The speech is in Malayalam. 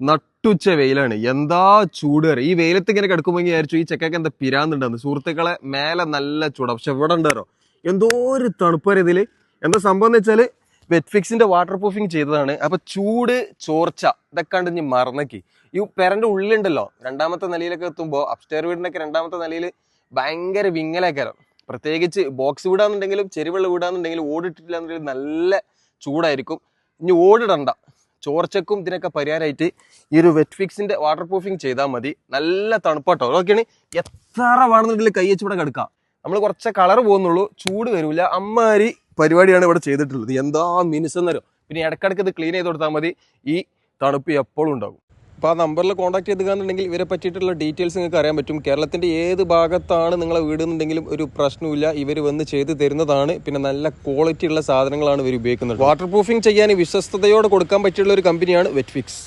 നട്ടുച്ച വെയിലാണ്. എന്താ ചൂട് ഈ വെയിലത്ത് ഇങ്ങനെ കിടക്കുമ്പോൾ വിചാരിച്ചു ഈ ചെക്കൊക്കെ എന്താ പിരാന്നുണ്ടെന്ന് സുഹൃത്തുക്കളെ മേലെ നല്ല ചൂടാ. പക്ഷെ ഇവിടെ ഉണ്ടാരോ എന്തോ ഒരു തണുപ്പ് വരെ ഇതിൽ? എന്താ സംഭവം എന്ന് വെച്ചാൽ വെറ്റ്ഫിക്സിന്റെ വാട്ടർ പ്രൂഫിങ് ചെയ്തതാണ്. അപ്പൊ ചൂട് ചോർച്ച ഇതൊക്കെ കണ്ട് ഇനി മറന്നക്കി. ഈ പെരന്റെ ഉള്ളിലുണ്ടല്ലോ രണ്ടാമത്തെ നിലയിലൊക്കെ എത്തുമ്പോൾ അപ്സ്റ്റേർ വീടിനൊക്കെ രണ്ടാമത്തെ നിലയിൽ ഭയങ്കര വിങ്ങലേക്കാരം പ്രത്യേകിച്ച് ബോക്സ് വീടാന്നുണ്ടെങ്കിലും ചെരുവെള്ളം വീടാന്നുണ്ടെങ്കിലും ഓടിട്ടില്ല എന്നുണ്ടെങ്കിൽ നല്ല ചൂടായിരിക്കും. ഇനി ഓടിടണ്ട. ചോർച്ചക്കും ഇതിനൊക്കെ പരിഹാരമായിട്ട് ഈ ഒരു വെറ്റ് ഫിക്സിന്റെ വാട്ടർ പ്രൂഫിങ് ചെയ്താൽ മതി. നല്ല തണുപ്പാട്ടോ. അതൊക്കെയാണ് എത്ര വേണമെന്നുണ്ടെങ്കിൽ കൈ വെച്ച് ഇവിടെ കിടക്കാം. നമ്മൾ കുറച്ച് കളർ പോകുന്നുള്ളൂ ചൂട് വരില്ല അമ്മാരി പരിപാടിയാണ് ഇവിടെ ചെയ്തിട്ടുള്ളത്. എന്താ മിനുസെന്നറിയോ? പിന്നെ ഇടക്കിടക്ക് ഇത് ക്ലീൻ ചെയ്ത് കൊടുത്താൽ മതി. ഈ തണുപ്പ് എപ്പോഴും ഉണ്ടാകും. അപ്പോൾ ആ നമ്പറിൽ കോൺടാക്ട് ചെയ്തുകയാണെന്നുണ്ടെങ്കിൽ ഇവരെ പറ്റിയിട്ടുള്ള ഡീറ്റെയിൽസ് നിങ്ങൾക്ക് അറിയാൻ പറ്റും. കേരളത്തിന്റെ ഏത് ഭാഗത്താണ് നിങ്ങളെ വീടുന്നുണ്ടെങ്കിലും ഒരു പ്രശ്നമില്ല ഇവർ വന്ന് ചെയ്ത് തരുന്നതാണ്. പിന്നെ നല്ല ക്വാളിറ്റി ഉള്ള സാധനങ്ങളാണ് ഇവർ ഉപയോഗിക്കുന്നത്. വാട്ടർ പ്രൂഫിംഗ് ചെയ്യാൻ വിശ്വസ്തയോടെ കൊടുക്കാൻ പറ്റിയുള്ള ഒരു കമ്പനിയാണ് വെറ്റ്ഫിക്സ്